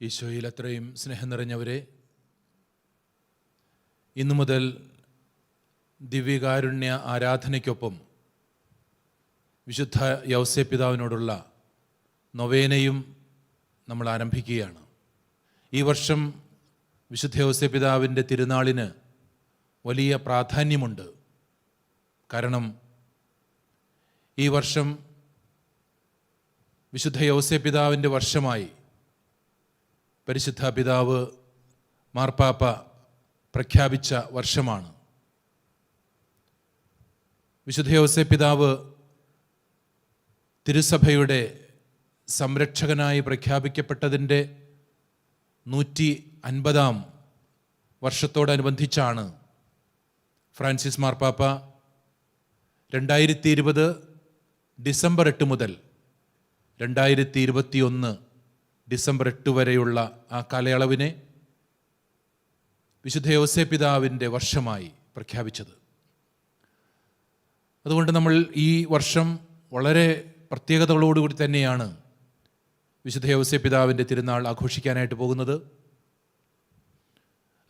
ഈശോയിൽ അത്രയും സ്നേഹം നിറഞ്ഞവരെ ഇന്നു മുതൽ ദിവ്യകാരുണ്യ ആരാധനയ്ക്കൊപ്പം വിശുദ്ധ യൗസ്യ പിതാവിനോടുള്ള നൊവേനയും നമ്മൾ ആരംഭിക്കുകയാണ്. ഈ വർഷം വിശുദ്ധ യൗസ്യ പിതാവിന്റെ തിരുനാളിന് വലിയ പ്രാധാന്യമുണ്ട്. കാരണം ഈ വർഷം വിശുദ്ധ യൗസ്യ പിതാവിന്റെ വർഷമായി പരിശുദ്ധ പിതാവ് മാർപ്പാപ്പ പ്രഖ്യാപിച്ച വർഷമാണ്. വിശുദ്ധ യോസെ പിതാവ് തിരുസഭയുടെ സംരക്ഷകനായി പ്രഖ്യാപിക്കപ്പെട്ടതിന്റെ നൂറ്റി അൻപതാം വർഷത്തോടനുബന്ധിച്ചാണ് ഫ്രാൻസിസ് മാർപ്പാപ്പ രണ്ടായിരത്തി ഇരുപത് ഡിസംബർ എട്ട് മുതൽ രണ്ടായിരത്തി ഇരുപത്തിയൊന്ന് ഡിസംബർ എട്ട് വരെയുള്ള ആ കാലയളവിനെ വിശുദ്ധ യോസെ പിതാവിന്റെ വർഷമായി പ്രഖ്യാപിച്ചത്. അതുകൊണ്ട് നമ്മൾ ഈ വർഷം വളരെ പ്രത്യേകതകളോടുകൂടി തന്നെയാണ് വിശുദ്ധ യോസെ പിതാവിന്റെ തിരുനാൾ ആഘോഷിക്കാനായിട്ട് പോകുന്നത്.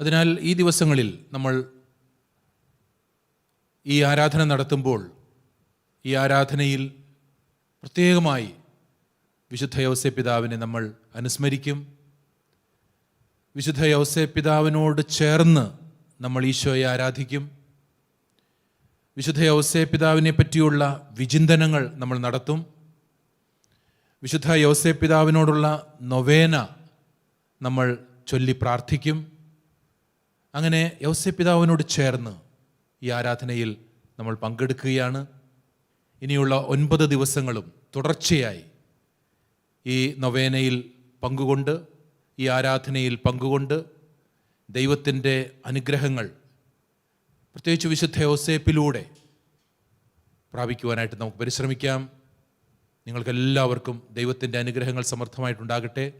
അതിനാൽ ഈ ദിവസങ്ങളിൽ നമ്മൾ ഈ ആരാധന നടത്തുമ്പോൾ ഈ ആരാധനയിൽ പ്രത്യേകമായി വിശുദ്ധ യൗസേ പിതാവിനെ നമ്മൾ അനുസ്മരിക്കും. വിശുദ്ധ യൗസേ പിതാവിനോട് ചേർന്ന് നമ്മൾ ഈശോയെ ആരാധിക്കും. വിശുദ്ധ യൗസേ പിതാവിനെ പറ്റിയുള്ള വിചിന്തനങ്ങൾ നമ്മൾ നടത്തും. വിശുദ്ധ യൗസേ പിതാവിനോടുള്ള നൊവേന നമ്മൾ ചൊല്ലി പ്രാർത്ഥിക്കും. അങ്ങനെ യൗസേ പിതാവിനോട് ചേർന്ന് ഈ ആരാധനയിൽ നമ്മൾ പങ്കെടുക്കുകയാണ്. ഇനിയുള്ള ഒൻപത് ദിവസങ്ങളും തുടർച്ചയായി ഈ നൊവേനയിൽ പങ്കുകൊണ്ട് ഈ ആരാധനയിൽ പങ്കുകൊണ്ട് ദൈവത്തിന്റെ അനുഗ്രഹങ്ങൾ പ്രത്യേകിച്ച് വിശുദ്ധ ഓസേപ്പിലൂടെ പ്രാപിക്കുവാനായിട്ട് നമുക്ക് പരിശ്രമിക്കാം. നിങ്ങൾക്കെല്ലാവർക്കും ദൈവത്തിന്റെ അനുഗ്രഹങ്ങൾ സമർത്ഥമായിട്ടുണ്ടാകട്ടെ.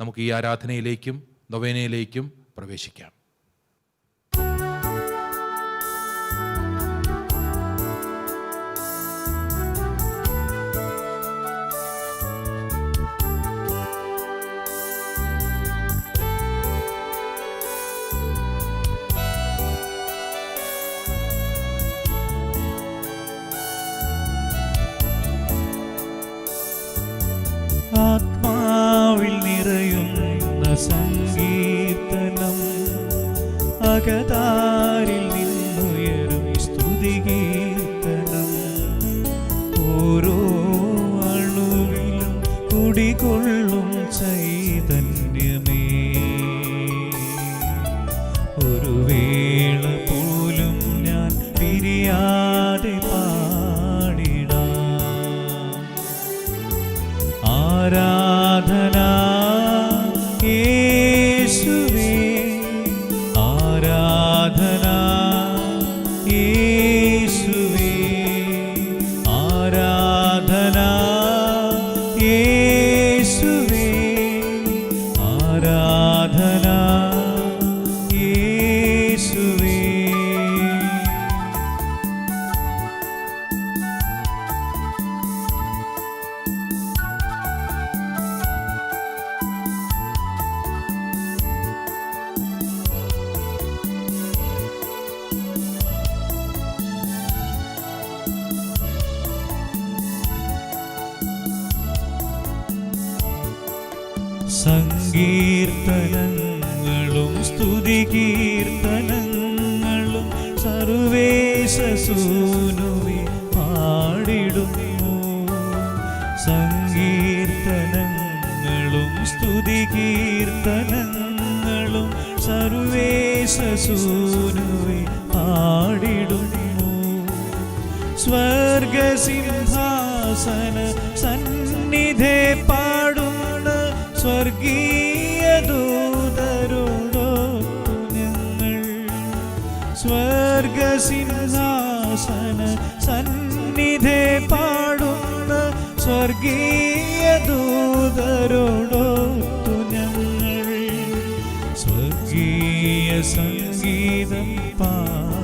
നമുക്ക് ഈ ആരാധനയിലേക്കും നൊവേനയിലേക്കും പ്രവേശിക്കാം. സ്തുതികീർത്തനങ്ങളും സർവേശസൂനുവി പാടിടുന്നു. സങ്കീർത്തനങ്ങളും സ്തുതികീർത്തനങ്ങളും സർവേശസൂനുവി പാടിടുന്നു. സ്വർഗസിംഹാസന സന്നിധേ പാടുന്ന സ്വർഗീയ സ്വർഗീയ ദൂതരോടോത്തു ഞങ്ങൾ സ്വർഗീയ സംഗീതം പാടിടാം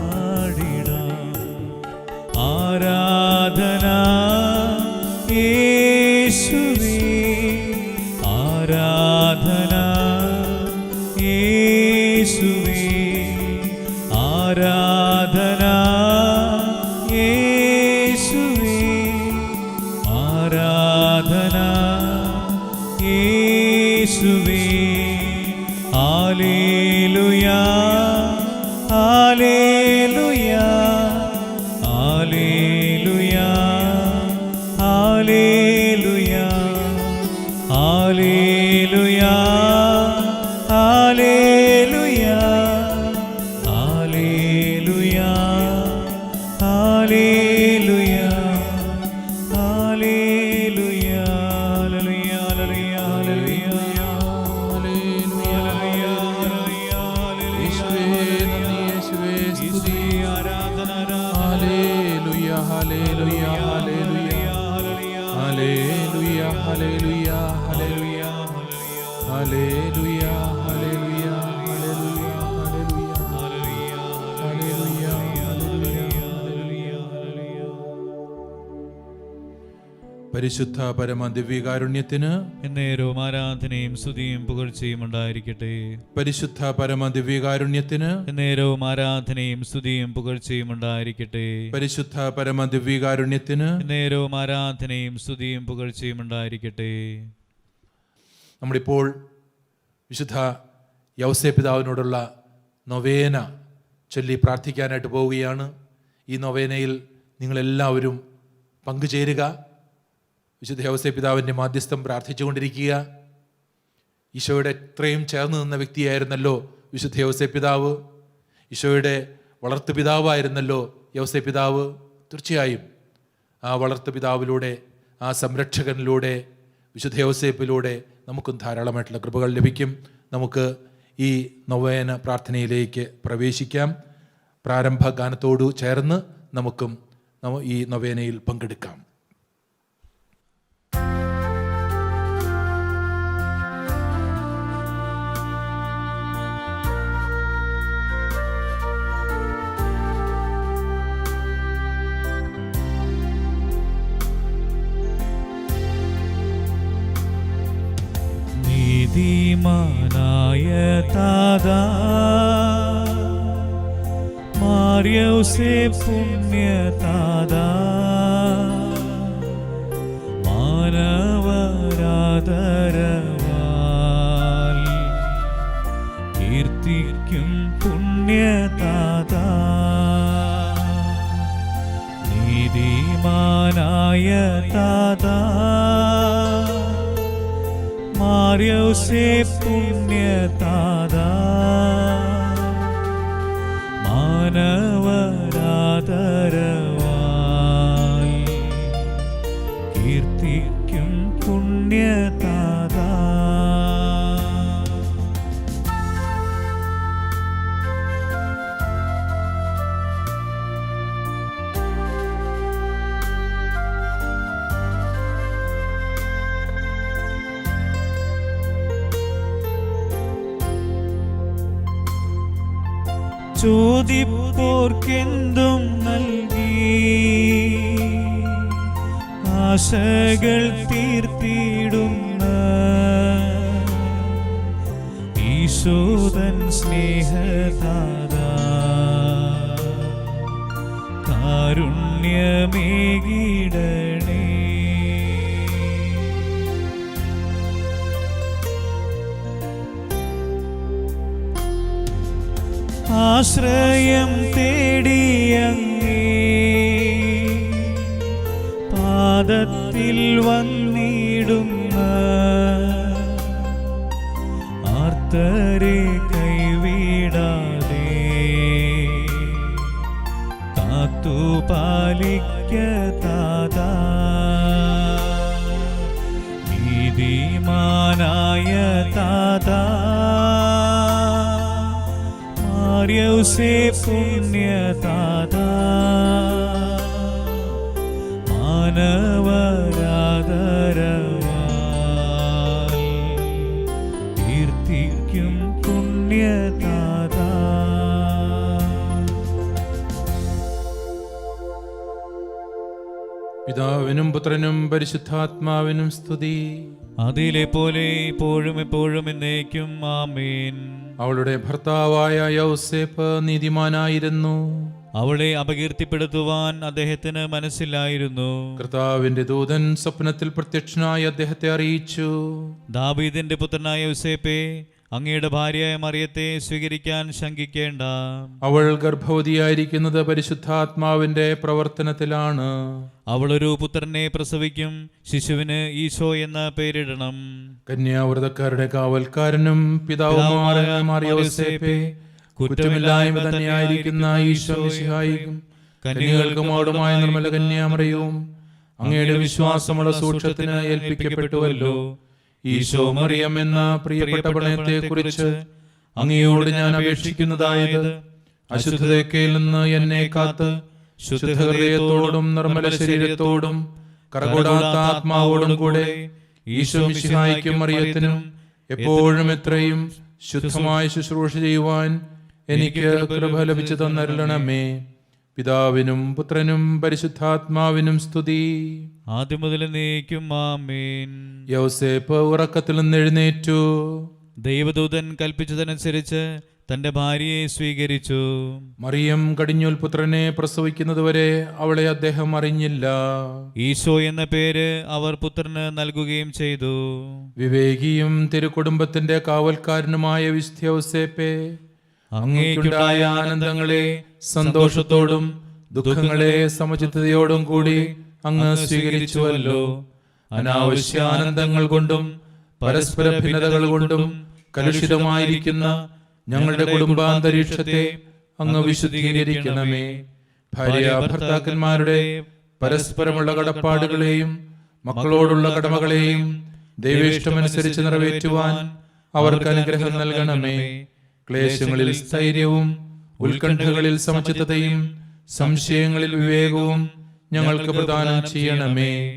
പരിശുദ്ധ പരമ ദിവ്യകാരുണ്യത്തിന് എന്നേരവും ആരാധനയും സ്തുതിയും പുകഴ്ചയും ഉണ്ടായിരിക്കട്ടെ. പരിശുദ്ധ പരമ ദിവ്യകാരുണ്യത്തിന് എന്നേരവും ആരാധനയും സ്തുതിയും പുകഴ്ചയും ഉണ്ടായിരിക്കട്ടെ. പരിശുദ്ധ പരമ ദിവ്യകാരുണ്യത്തിന് എന്നേരവും ആരാധനയും സ്തുതിയും പുകഴ്ചയും ഉണ്ടായിരിക്കട്ടെ. നമ്മളിപ്പോൾ വിശുദ്ധ യൗസേ പിതാവിനോടുള്ള നൊവേന ചൊല്ലി പ്രാർത്ഥിക്കാനായിട്ട് പോവുകയാണ്. ഈ നൊവേനയിൽ നിങ്ങളെല്ലാവരും പങ്കുചേരുക. വിശുദ്ധ യൗസേ പിതാവിന്റെ മാധ്യസ്ഥം പ്രാർത്ഥിച്ചുകൊണ്ടിരിക്കുക. ഈശോയുടെ എത്രയും ചേർന്ന് നിന്ന വ്യക്തിയായിരുന്നല്ലോ വിശുദ്ധ യൗസേ പിതാവ്. ഈശോയുടെ വളർത്തു പിതാവായിരുന്നല്ലോ യൗസേ പിതാവ്. തീർച്ചയായും ആ വളർത്തു പിതാവിലൂടെ ആ സംരക്ഷകനിലൂടെ വിശുദ്ധ യൗസേപ്പിലൂടെ നമുക്കും ധാരാളമായിട്ടുള്ള കൃപകൾ ലഭിക്കും. നമുക്ക് ഈ നവയന പ്രാർത്ഥനയിലേക്ക് പ്രവേശിക്കാം. പ്രാരംഭ ഗാനത്തോടു ചേർന്ന് നമുക്കും ഈ നവേനയിൽ പങ്കെടുക്കാം. നീതിമാനായ താതാ. മാറിയൗസേ പുണ്യ താതാ. മാനവരാതരവാൽ കീർത്തിക്കും പുണ്യ താതാ. നീതിമാനായ താതാ. മാറിയൗസേ പുണ്യതാദാ മാനവരാതരവാൽ ചോദിപ്പോർക്കെന്തും നൽകി. ആശകൾ തീർത്തിയിടുന്ന ഈശോദൻ സ്നേഹതാരാരുണ്യമേകിടേ ആശ്രയം തേടിയ പരിശുദ്ധാത്മാവിനും സ്തുതി. അതിലെ പോലെ ഇപ്പോഴും എപ്പോഴും എന്നേക്കും ആമേൻ. അവളുടെ ഭർത്താവായ യൗസേപ്പ് നീതിമാനായിരുന്നു. അവളെ അപകീർത്തിപ്പെടുത്തുവാൻ അദ്ദേഹത്തിന് മനസ്സിലായിരുന്നു. കർത്താവിന്റെ ദൂതൻ സ്വപ്നത്തിൽ പ്രത്യക്ഷനായി അദ്ദേഹത്തെ അറിയിച്ചു. ദാബീദിന്റെ പുത്രനായ യോസേപ്പെ അങ്ങയുടെ ഭാര്യയായ മറിയത്തെ സ്വീകരിക്കാൻ ശങ്കിക്കേണ്ട. അവൾ ഗർഭവതിയായിരിക്കുന്നത് പരിശുദ്ധാത്മാവിന്റെ പ്രവർത്തനത്തിലാണ്. ഒരു പുത്രനെ പ്രസവിക്കും ശിശുവിന് ഈശോ എന്ന പേരിടണം. കന്യാവ്രതക്കാരുടെ കാവൽക്കാരനും പിതാവുമായ മാറിയോസേപ്പെ കുറ്റമില്ലായ്മ തന്നെയായിരിക്കുന്ന ഈശോ സഹായിക്കും കന്യകൾക്കും അവിടുമായ നിർമ്മല കന്യാമറിയവും അങ്ങയുടെ വിശ്വാസമുള്ള സൂക്ഷത്തിന് ഏൽപ്പിക്കപ്പെട്ടുവല്ലോ. ഈശോ മറിയം എന്ന പ്രിയപ്പെട്ട പ്രണയത്തെ കുറിച്ച് അങ്ങയോട് ഞാൻ അപേക്ഷിക്കുന്നതായത് അശുദ്ധതയ്ക്കയിൽ നിന്ന് എന്നെ കാത്ത് ശുദ്ധഹൃദയത്തോടും നിർമ്മല ശരീരത്തോടും കറകൂടാത്ത ആത്മാവോടും കൂടെ ഈശോ മിശിഹായിക്കും മറിയത്തിനും എപ്പോഴും എത്രയും ശുദ്ധമായി ശുശ്രൂഷ ചെയ്യുവാൻ എനിക്ക് കൃപ ലഭിച്ചു തന്നരുളണമേ. പിതാവിനും പുത്രനും പരിശുദ്ധാത്മാവിനും സ്തുതി. ആദ്യം മുതൽ നീക്കും ആമേൻ. യൗസേപ്പ് ഉറക്കത്തിൽ നിന്ന് എഴുന്നേറ്റു. ദൈവദൂതൻ കൽപ്പിച്ചതനുസരിച്ച് തന്റെ ഭാര്യയെ സ്വീകരിച്ചു. മറിയം കടിഞ്ഞൂൽ പുത്രനെ പ്രസവിക്കുന്നതുവരെ അവളെ അദ്ദേഹം അറിഞ്ഞില്ല. ഈശോ എന്ന പേര് അവർ പുത്രന് നൽകുകയും ചെയ്തു. വിവേകിയും തിരുക്കുടുംബത്തിന്റെ കാവൽക്കാരനുമായ വിസ്ഥ്യോസേപ്പേ അങ്ങേക്കുണ്ടായ ആനന്ദങ്ങളെ സന്തോഷത്തോടും ദുഃഖങ്ങളെ സമചിത്തതയോടും കൂടി അങ്ങ് സ്വീകരിച്ചുവല്ലോ. അനാവശ്യ ആനന്ദങ്ങൾ കൊണ്ടും പരസ്പര ഭിന്നതകൾ കൊണ്ടും കലുഷിതമായിരിക്കുന്ന ഞങ്ങളുടെ കുടുംബാന്തരീക്ഷത്തെ അങ്ങ് വിശുദ്ധീകരിക്കണമേ. ഭാര്യ ഭർത്താക്കന്മാരുടെ പരസ്പരമുള്ള കടപ്പാടുകളെയും മക്കളോടുള്ള കടമകളെയും ദൈവേഷ്ടമനുസരിച്ച് നിറവേറ്റുവാൻ അവർക്ക് അനുഗ്രഹം നൽകണമേ. ക്ലേശങ്ങളിൽ സ്ഥൈര്യവും ഉത്കണ്ഠകളിൽ സമചിത്തതയും സംശയങ്ങളിൽ വിവേകവും ഞങ്ങൾക്ക് പ്രദാനം ചെയ്യണമേ.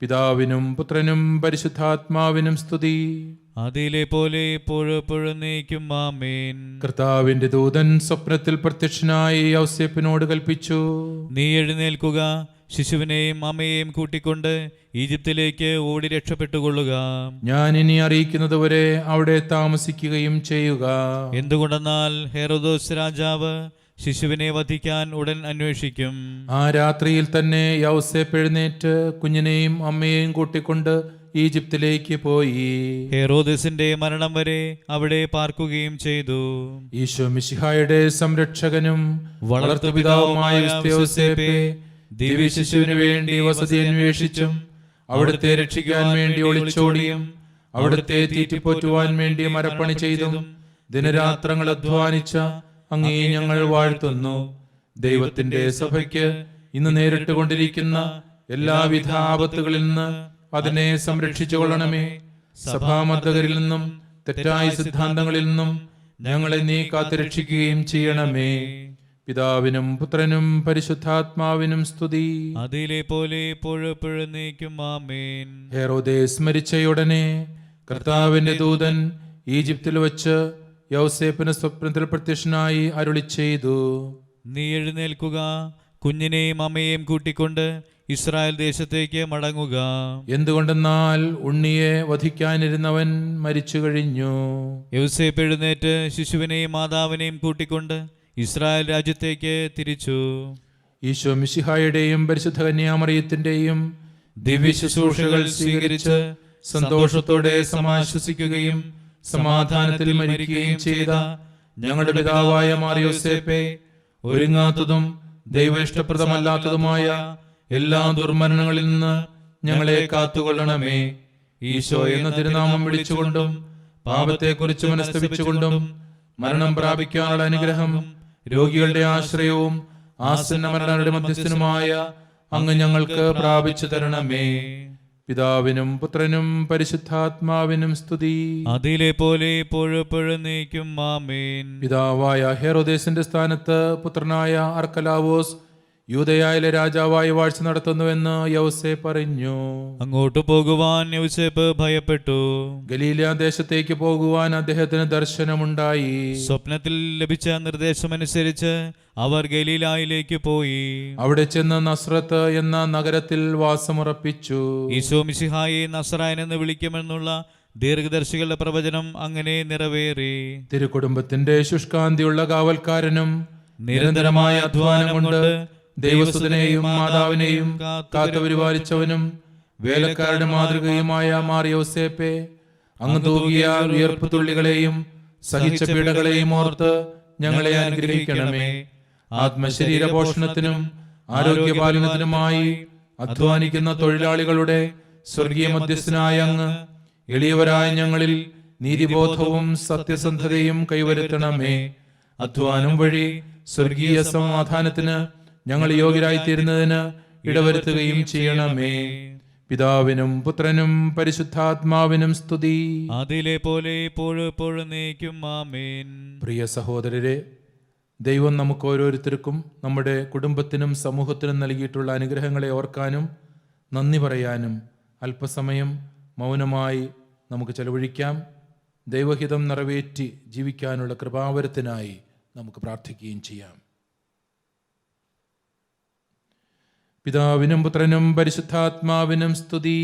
പിതാവിനും പുത്രനും പരിശുദ്ധാത്മാവിനും സ്തുതി. അതിലെ പോലെ എപ്പോഴും നീക്കും ആമേൻ. കർത്താവിന്റെ ദൂതൻ സ്വപ്നത്തിൽ പ്രത്യക്ഷനായി ഔസേപ്പിനോട് കൽപ്പിച്ചു. നീ എഴുന്നേൽക്കുക ശിശുവിനെയും അമ്മയെയും കൂട്ടിക്കൊണ്ട് ഈജിപ്തിലേക്ക് ഓടി രക്ഷപ്പെട്ടുകൊള്ളുക. ഞാൻ ഇനി അറിയിക്കുന്നത് വരെ അവിടെ താമസിക്കുകയും ചെയ്യുക. എന്തുകൊണ്ടെന്നാൽ ഹെറോദോസ് രാജാവ് ശിശുവിനെ വധിക്കാൻ ഉടൻ അന്വേഷിക്കും. ആ രാത്രിയിൽ തന്നെ യൗസേപ്പ് എഴുന്നേറ്റ് കുഞ്ഞിനെയും അമ്മയെയും കൂട്ടിക്കൊണ്ട് ഈജിപ്തിലേക്ക് പോയി. ഹെറോദസിന്റെ മരണം വരെ അവിടെ പാർക്കുകയും ചെയ്തു. ഈശോ മിശിഹായുടെ സംരക്ഷകനും വളർത്തുപിതാവുമായ ദിവ്യശിശുവിന് വേണ്ടി വസതി അന്വേഷിച്ചും അവിടുത്തെ രക്ഷിക്കാൻ വേണ്ടി ഒളിച്ചോടിയും അവിടുത്തെ തീറ്റിപ്പോറ്റുവാൻ വേണ്ടി മരപ്പണി ചെയ്തും ദിനരാത്രങ്ങൾ അധ്വാനിച്ച അങ്ങേ ഞങ്ങൾ വാഴ്ത്തുന്നു. ദൈവത്തിന്റെ സഭയ്ക്ക് ഇന്ന് നേരിട്ട് കൊണ്ടിരിക്കുന്ന എല്ലാവിധ ആപത്തുകളിൽ നിന്ന് അതിനെ സംരക്ഷിച്ചു കൊള്ളണമേ സഭാമർദ്ദകരിൽ നിന്നും തെറ്റായ സിദ്ധാന്തങ്ങളിൽ നിന്നും ഞങ്ങളെ നീ കാത്തുരക്ഷിക്കുകയും ചെയ്യണമേ. പിതാവിനും പുത്രനും പരിശുദ്ധാത്മാവിനും സ്തുതി. അതിലെ പോലെ എപ്പോഴും ആമേൻ. കർത്താവിന്റെ ദൂതൻ ഈജിപ്തിൽ വച്ച് യൗസേപ്പിന് സ്വപ്നത്തിൽ പ്രത്യക്ഷനായി അരുളി ചെയ്തു നീ എഴുന്നേൽക്കുക കുഞ്ഞിനെയും അമ്മയെയും കൂട്ടിക്കൊണ്ട് ഇസ്രായേൽ ദേശത്തേക്ക് മടങ്ങുക. എന്തുകൊണ്ടെന്നാൽ ഉണ്ണിയെ വധിക്കാനിരുന്നവൻ മരിച്ചു കഴിഞ്ഞു യൗസേപ്പ് എഴുന്നേറ്റ് ശിശുവിനെയും മാതാവിനെയും കൂട്ടിക്കൊണ്ട് ഇസ്രായേൽ രാജ്യത്തേക്ക് തിരിച്ചു. ഈശോ മിശിഹായുടെയും പരിശുദ്ധ കന്യാമറിയത്തിന്റെയും ദിവ്യ ശുശ്രൂഷകൾ സ്വീകരിച്ച് സന്തോഷത്തോടെ സമാശ്വസിക്കുകയും സമാധാനത്തിൽ മരിക്കുകയും ചെയ്ത ഞങ്ങളുടെ പിതാവായ മാറിയോസേപ്പെ ഒരുങ്ങാത്തതും ദൈവ ഇഷ്ടപ്രദമല്ലാത്തതുമായ എല്ലാ ദുർമരണങ്ങളിൽ നിന്ന് ഞങ്ങളെ കാത്തുകൊള്ളണമേ. ഈശോ എന്ന തിരുനാമം വിളിച്ചുകൊണ്ടും പാപത്തെക്കുറിച്ച് മനസ്തപിച്ചുകൊണ്ടും മരണം പ്രാപിക്കാനുള്ള അനുഗ്രഹം രോഗികളുടെ ആശ്രയവും ആസന്ന മരണങ്ങളുടെ മധ്യസ്ഥനുമായ അങ്ങ് ഞങ്ങൾക്ക് പ്രാപിച്ചു തരണമേ. പിതാവിനും പുത്രനും പരിശുദ്ധാത്മാവിനും സ്തുതി. അതിലെ പോലെ നീക്കും. പിതാവായ ഹെറോദേശന്റെ സ്ഥാനത്ത് പുത്രനായ അർക്കലാവോസ് യൂതയായിലെ രാജാവായി വാഴ്ച നടത്തുന്നുവെന്ന് യൗസെ പറഞ്ഞു. അങ്ങോട്ട് പോകുവാൻ യൗസേപ്പ് ഭയപ്പെട്ടു. ഗലീല ദേശത്തേക്ക് പോകുവാൻ അദ്ദേഹത്തിന് ദർശനമുണ്ടായി. സ്വപ്നത്തിൽ ലഭിച്ച നിർദ്ദേശമനുസരിച്ച് അവർ ഗലീലായിലേക്ക് പോയി. അവിടെ ചെന്ന് നസ്രത്ത് എന്ന നഗരത്തിൽ വാസമുറപ്പിച്ചു. ഈശോ മിശിഹായി നസ്രായൻ എന്ന് വിളിക്കുമെന്നുള്ള ദീർഘദർശികളുടെ പ്രവചനം അങ്ങനെ നിറവേറി. തിരുകുടുംബത്തിന്റെ ശുഷ്കാന്തിയുള്ള കാവൽക്കാരനും നിരന്തരമായ അധ്വാനം കൊണ്ട് ദൈവസുതനെയും മാതാവിനെയും കാത്തു പരിപാലിച്ചവനും വേലക്കാരുടെ മാതൃകയുമായ മാറിയോസേപ്പെ അങ്ങ് തൂകിയ ഉയർപ്പ് തുള്ളികളെയും സഹിച്ച പീഡകളെയും ഓർത്ത് ഞങ്ങളെ അനുഗ്രഹിക്കണമേ. ആത്മശരീര പോഷണത്തിനും ആരോഗ്യപാലനത്തിനുമായി അധ്വാനിക്കുന്ന തൊഴിലാളികളുടെ സ്വർഗീയ മധ്യസ്ഥനായ അങ്ങ് എളിയവരായ ഞങ്ങളിൽ നീതിബോധവും സത്യസന്ധതയും കൈവരുത്തണമേ. അധ്വാനം വഴി സ്വർഗീയ സമാധാനത്തിന് ഞങ്ങൾ യോഗ്യരായിത്തീരുന്നതിന് ഇടവരുത്തുകയും ചെയ്യണമേ. പിതാവിനും പുത്രനും പരിശുദ്ധാത്മാവിനും സ്തുതി. അതിലെ പോലെ ഇപ്പോഴും എപ്പോഴും നീക്കും. ആമേൻ. പ്രിയ സഹോദരരെ ദൈവം നമുക്ക് ഓരോരുത്തർക്കും നമ്മുടെ കുടുംബത്തിനും സമൂഹത്തിനും നൽകിയിട്ടുള്ള അനുഗ്രഹങ്ങളെ ഓർക്കാനും നന്ദി പറയാനും അല്പസമയം മൗനമായി നമുക്ക് ചെലവഴിക്കാം. ദൈവഹിതം നിറവേറ്റി ജീവിക്കാനുള്ള കൃപാവരത്തിനായി നമുക്ക് പ്രാർത്ഥിക്കുകയും ചെയ്യാം. പിതാവിനും പുത്രനും പരിശുദ്ധാത്മാവിനും സ്തുതി.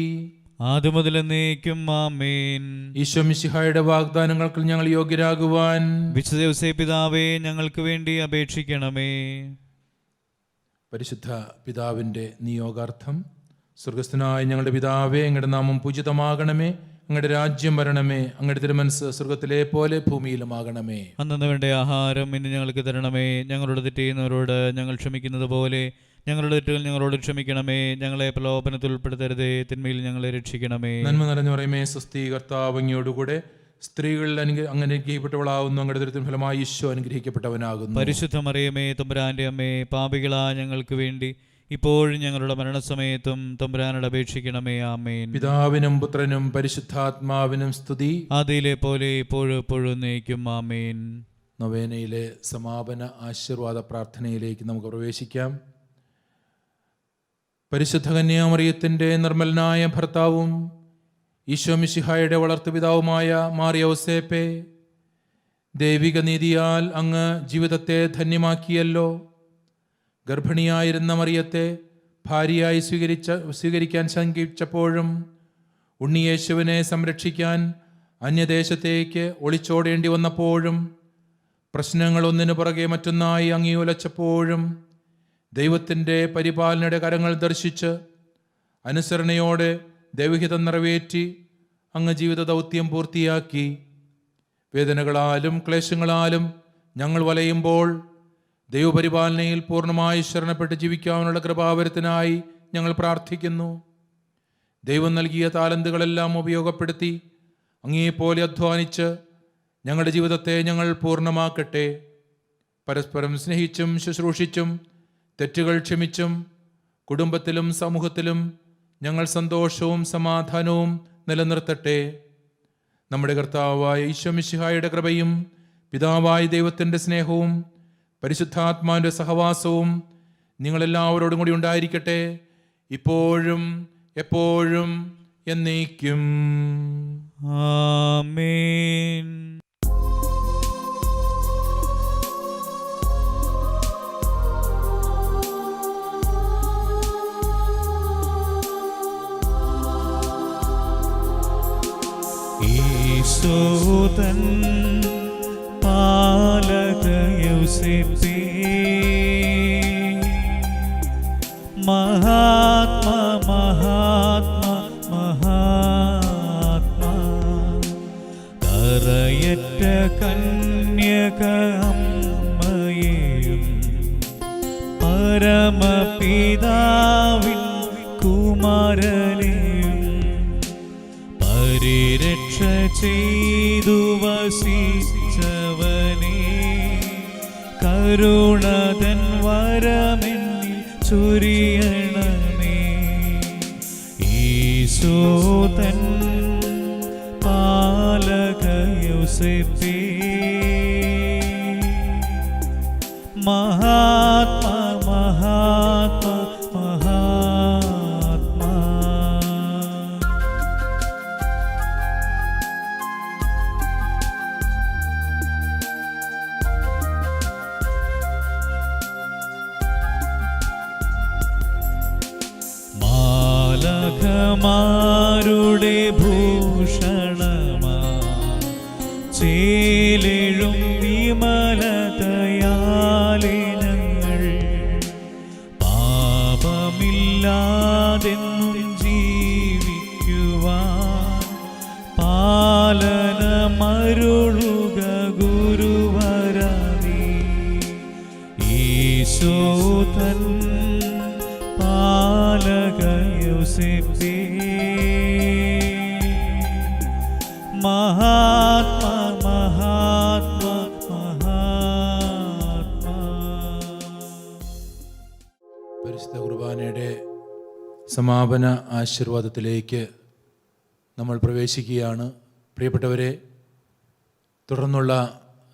ആദ്യം മുതൽ എന്നേക്കും ആമേൻ. ഈശോ മിശിഹായുടെ വാഗ്ദാനങ്ങൾക്ക് ഞങ്ങൾ യോഗ്യരാകുവാൻ. വിശുദ്ധ പിതാവേ ഞങ്ങൾക്ക് വേണ്ടി അപേക്ഷിക്കണമേ. പരിശുദ്ധ പിതാവിന്റെ നിയോഗാർത്ഥം സ്വർഗസ്ഥനായ ഞങ്ങളുടെ പിതാവേ അങ്ങയുടെ നാമം പൂജിതമാകണമേ. അങ്ങയുടെ രാജ്യം വരണമേ. അങ്ങയുടെ തിരുമനസ് സ്വർഗത്തിലെ പോലെ ഭൂമിയിലുമാകണമേ. അന്നു വേണ്ട ആഹാരം ഇന്ന് ഞങ്ങൾക്ക് തരണമേ. ഞങ്ങളോട് തെറ്റ് ചെയ്യുന്നവരോട് ഞങ്ങൾ ക്ഷമിക്കുന്നത് പോലെ ഞങ്ങളുടെ തെറ്റുകൾ ഞങ്ങളോട് ക്ഷമിക്കണമേ. ഞങ്ങളെ പ്രലോഭനത്തിൽ ഉൾപ്പെടുത്തരുതേ. തിന്മയിൽ ഞങ്ങളെ രക്ഷിക്കണമേ. നന്മ നിറഞ്ഞു പറയുമേ സ്വസ്തി കർത്താവങ്ങിയോടുകൂടെ സ്ത്രീകളിൽ അനുഗ്രഹ അങ്ങനെ അനുഗ്രഹിക്കപ്പെട്ടവളാവുന്നു അങ്ങയുടെ ദുരിതം ഫലമായി ഈശോ അനുഗ്രഹിക്കപ്പെട്ടവനാകുന്നു. പരിശുദ്ധമറിയമേ തമ്പുരാന്റെ അമ്മേ പാപികളാ ഞങ്ങൾക്ക് വേണ്ടി ഇപ്പോഴും ഞങ്ങളുടെ മരണസമയത്തും തമ്പുരാനോട് അപേക്ഷിക്കണമേ. ആമേൻ. പിതാവിനും പുത്രനും പരിശുദ്ധാത്മാവിനും സ്തുതി. ആദിയിലെ പോലെ ഇപ്പോഴും എപ്പോഴും നയിക്കും ആമേൻ. നൊവേനയിലെ സമാപന ആശീർവാദ പ്രാർത്ഥനയിലേക്ക് നമുക്ക് പ്രവേശിക്കാം. പരിശുദ്ധ കന്യാമറിയത്തിന്റെ നിർമ്മലനായ ഭർത്താവും ഈശോ മിശിഹായുടെ വളർത്തുപിതാവുമായ മാറിയോസേപ്പെ ദൈവിക നീതിയാൽ അങ്ങ് ജീവിതത്തെ ധന്യമാക്കിയല്ലോ. ഗർഭിണിയായിരുന്ന മറിയത്തെ ഭാര്യയായി സ്വീകരിച്ച സ്വീകരിക്കാൻ ശങ്കിച്ചപ്പോഴും ഉണ്ണിയേശുവിനെ സംരക്ഷിക്കാൻ അന്യദേശത്തേക്ക് ഒളിച്ചോടേണ്ടി വന്നപ്പോഴും പ്രശ്നങ്ങളൊന്നിനു പുറകെ മറ്റൊന്നായി അങ്ങിയുലച്ചപ്പോഴും ദൈവത്തിന്റെ പരിപാലനയുടെ കരങ്ങൾ ദർശിച്ച് അനുസരണയോടെ ദൈവഹിതം നിറവേറ്റി അങ്ങ് ജീവിത ദൗത്യം പൂർത്തിയാക്കി. വേദനകളാലും ക്ലേശങ്ങളാലും ഞങ്ങൾ വലയുമ്പോൾ ദൈവപരിപാലനയിൽ പൂർണമായി ശരണപ്പെട്ട് ജീവിക്കാനുള്ള കൃപാവരത്തിനായി ഞങ്ങൾ പ്രാർത്ഥിക്കുന്നു. ദൈവം നൽകിയ താലന്തുകളെല്ലാം ഉപയോഗപ്പെടുത്തി അങ്ങേപോലെ അധ്വാനിച്ച് ഞങ്ങളുടെ ജീവിതത്തെ ഞങ്ങൾ പൂർണമാക്കട്ടെ. പരസ്പരം സ്നേഹിച്ചും ശുശ്രൂഷിച്ചും തെറ്റുകൾ ക്ഷമിച്ചും കുടുംബത്തിലും സമൂഹത്തിലും ഞങ്ങൾ സന്തോഷവും സമാധാനവും നിലനിർത്തട്ടെ. നമ്മുടെ കർത്താവായ ഈശ്വമിശിഹായുടെ കൃപയും പിതാവായ ദൈവത്തിന്റെ സ്നേഹവും പരിശുദ്ധാത്മാവിന്റെ സഹവാസവും നിങ്ങളെല്ലാവരോടും കൂടി ഉണ്ടായിരിക്കട്ടെ. ഇപ്പോഴും എപ്പോഴും എന്നേക്കും. ആമേൻ. ഈശോതൻ പാലക മഹാത്മാ ഈശോതൻ പാലകയുസിപ്പി മഹാത്മാ മഹാത്മാ മഹാത്മാ. പരിശുദ്ധ കുർബാനയുടെ സമാപന ആശീർവാദത്തിലേക്ക് നമ്മൾ പ്രവേശിക്കുകയാണ്. പ്രിയപ്പെട്ടവരെ തുടർന്നുള്ള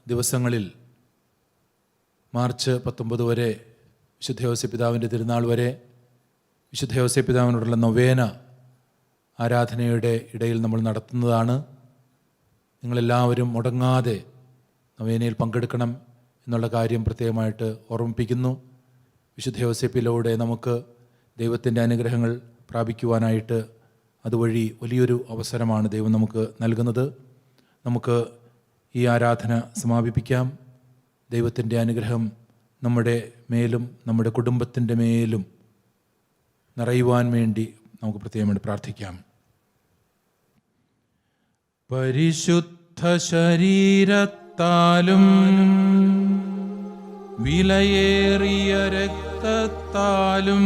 ദിവസങ്ങളിൽ മാർച്ച് പത്തൊമ്പത് വരെ വിശുദ്ധ യോസെ പിതാവിന്റെ തിരുനാൾ വരെ വിശുദ്ധ യോസെ പിതാവിനോടുള്ള നൊവേന ആരാധനയുടെ ഇടയിൽ നമ്മൾ നടത്തുന്നതാണ്. നിങ്ങളെല്ലാവരും മുടങ്ങാതെ നൊവേനയിൽ പങ്കെടുക്കണം എന്നുള്ള കാര്യം പ്രത്യേകമായിട്ട് ഓർമ്മിപ്പിക്കുന്നു. വിശുദ്ധ യോസെപ്പിലൂടെ നമുക്ക് ദൈവത്തിന്റെ അനുഗ്രഹങ്ങൾ പ്രാപിക്കുവാനായിട്ട് അതുവഴി വലിയൊരു അവസരമാണ് ദൈവം നമുക്ക് നൽകുന്നത്. നമുക്ക് ഈ ആരാധന സമാപിപ്പിക്കാം. ദൈവത്തിന്റെ അനുഗ്രഹം നമ്മുടെ മേലും നമ്മുടെ കുടുംബത്തിന്റെ മേലും നിറയുവാൻ വേണ്ടി നമുക്ക് പ്രത്യേകമായിട്ട് പ്രാർത്ഥിക്കാം. പരിശുദ്ധ ശരീരത്താലും വിലയേറിയ രക്തത്താലും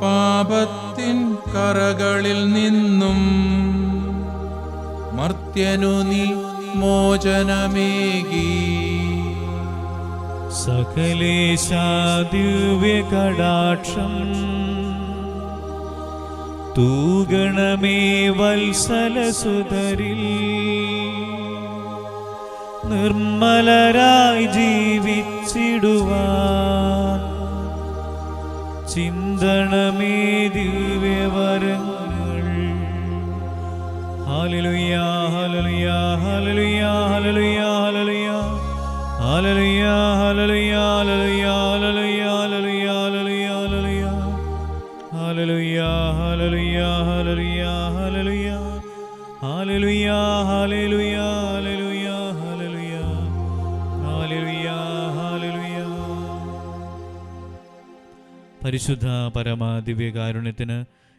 പാപത്തിൻ കറകളിൽ നിന്നും മർത്യനു നീ മോചനമേകി. സകലേശാദിവ്യകടാക്ഷം തൂഗണമേ വത്സലസുതരിൽ. നിർമ്മലരായി ജീവിച്ചിടുവാൻ. ചിന്തണമേ ദിവ്യവരങ്ങൾ hallelujah hallelujah hallelujah hallelujah hallelujah hallelujah hallelujah hallelujah hallelujah hallelujah hallelujah hallelujah hallelujah hallelujah hallelujah hallelujah പരിശുദ്ധ പരമ ദിവ്യകാരുണ്യത്തിന്